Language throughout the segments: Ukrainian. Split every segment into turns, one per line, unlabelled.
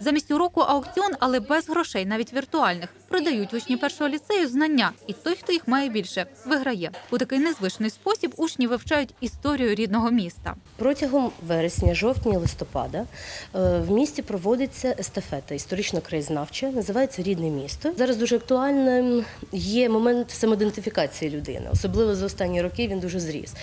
Замість уроку аукціон, але без грошей, навіть віртуальних. Продають учні першого ліцею знання, і той, хто їх має більше, виграє. У такий незвичний спосіб учні вивчають історію рідного міста.
Протягом вересня, жовтня, листопада е, в місті проводиться естафета історично-краєзнавча, називається Рідне місто. Зараз дуже актуальним є момент самоідентифікації людини, особливо за останні роки він дуже зріс.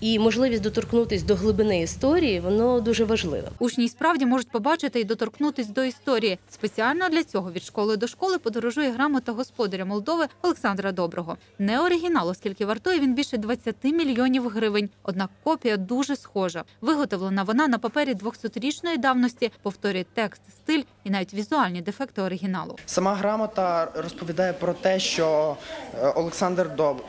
І можливість доторкнутися до глибини історії воно дуже важливе.
Учні справді можуть побачити і доторкнутись до історії. Спеціально для цього від школи до школи подорожує грамота господаря Молдови Олександра Доброго. Не оригінал, оскільки вартує він більше 20 мільйонів гривень. Однак копія дуже схожа. Виготовлена вона на папері 200-річної давності, повторює текст, стиль і навіть візуальні дефекти оригіналу.
Сама грамота розповідає про те, що е, Олександр Доб...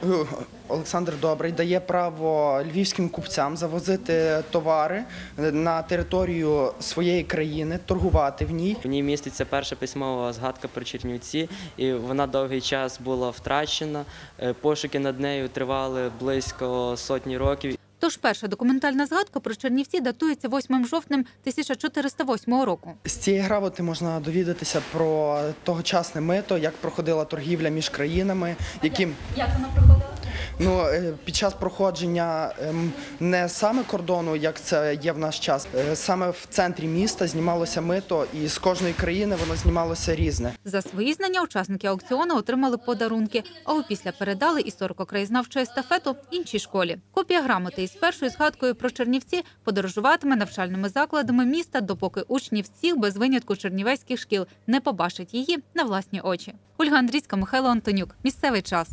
Олександр Добрий дає право львівським купцям завозити товари на територію своєї країни, торгувати в ній.
В ній міститься перша письмова згадка про Чернівці, і вона довгий час була втрачена. Е, Пошуки над нею тривали близько сотні років.
Тож перша документальна згадка про Чернівці датується 8 жовтнем 1408 року.
З цієї грамоти можна довідатися про тогочасне мито, як проходила торгівля між країнами, яким
Як вона проходила?
Ну, е, під час проходження ем, не саме кордону, як це є в наш час, е, саме в центрі міста знімалося мито, і з кожної країни воно знімалося різне.
За свої знання учасники аукціону отримали подарунки, а опісля передали історико-краєзнавчу естафету іншій школі. Копія грамоти із першою згадкою про Чернівці подорожуватиме навчальними закладами міста, допоки учні всіх без винятку чернівецьких шкіл не побачать її на власні очі. Ольга Андрійська, Михайло Антонюк. Місцевий час.